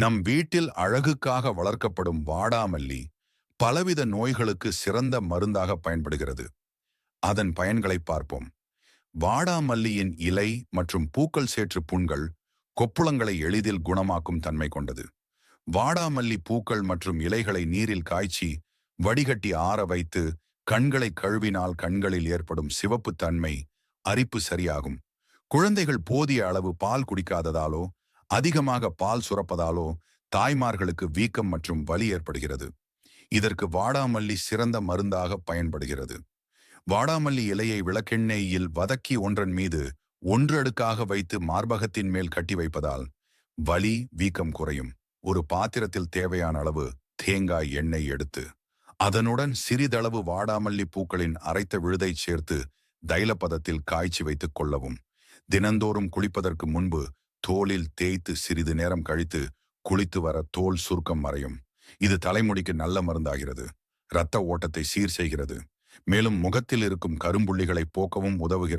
நம் வீட்டில் அழகுக்காக வளர்க்கப்படும் வாடாமல்லி பலவித நோய்களுக்கு சிறந்த மருந்தாக பயன்படுகிறது. அதன் பயன்களை பார்ப்போம். வாடாமல்லியின் இலை மற்றும் பூக்கள் சேற்று புண்கள் கொப்புளங்களை எளிதில் குணமாக்கும் தன்மை கொண்டது. வாடாமல்லி பூக்கள் மற்றும் இலைகளை நீரில் காய்ச்சி வடிகட்டி ஆற வைத்து கண்களை கழுவினால் கண்களில் ஏற்படும் சிவப்பு தன்மை அரிப்பு சரியாகும். குழந்தைகள் போதிய அளவு பால் குடிக்காததாலோ அதிகமாக பால் சுரப்பதாலோ தாய்மார்களுக்கு வீக்கம் மற்றும் வலி ஏற்படுகிறது. இதற்கு வாடாமல்லி சிறந்த மருந்தாக பயன்படுகிறது. வாடாமல்லி இலையை விளக்கெண்ணெயில் வதக்கி ஒன்றன் மீது ஒன்று அடுக்காக வைத்து மார்பகத்தின் மேல் கட்டி வைப்பதால் வலி வீக்கம் குறையும். ஒரு பாத்திரத்தில் தேவையான அளவு தேங்காய் எண்ணெய் எடுத்து அதனுடன் சிறிதளவு வாடாமல்லி பூக்களின் அரைத்த விழுதை சேர்த்து தைலப்பதத்தில் காய்ச்சி வைத்துக் கொள்ளவும். தினந்தோறும் குளிப்பதற்கு முன்பு தோலில் தேய்த்து சிறிது நேரம் கழித்து குளித்து வர தோல் சுருக்கம் மறையும். இது தலைமுடிக்கு நல்ல மருந்தாகிறது. இரத்த ஓட்டத்தை சீர் செய்கிறது. மேலும் முகத்தில் இருக்கும் கரும்புள்ளிகளை போக்கவும் உதவுகிறது.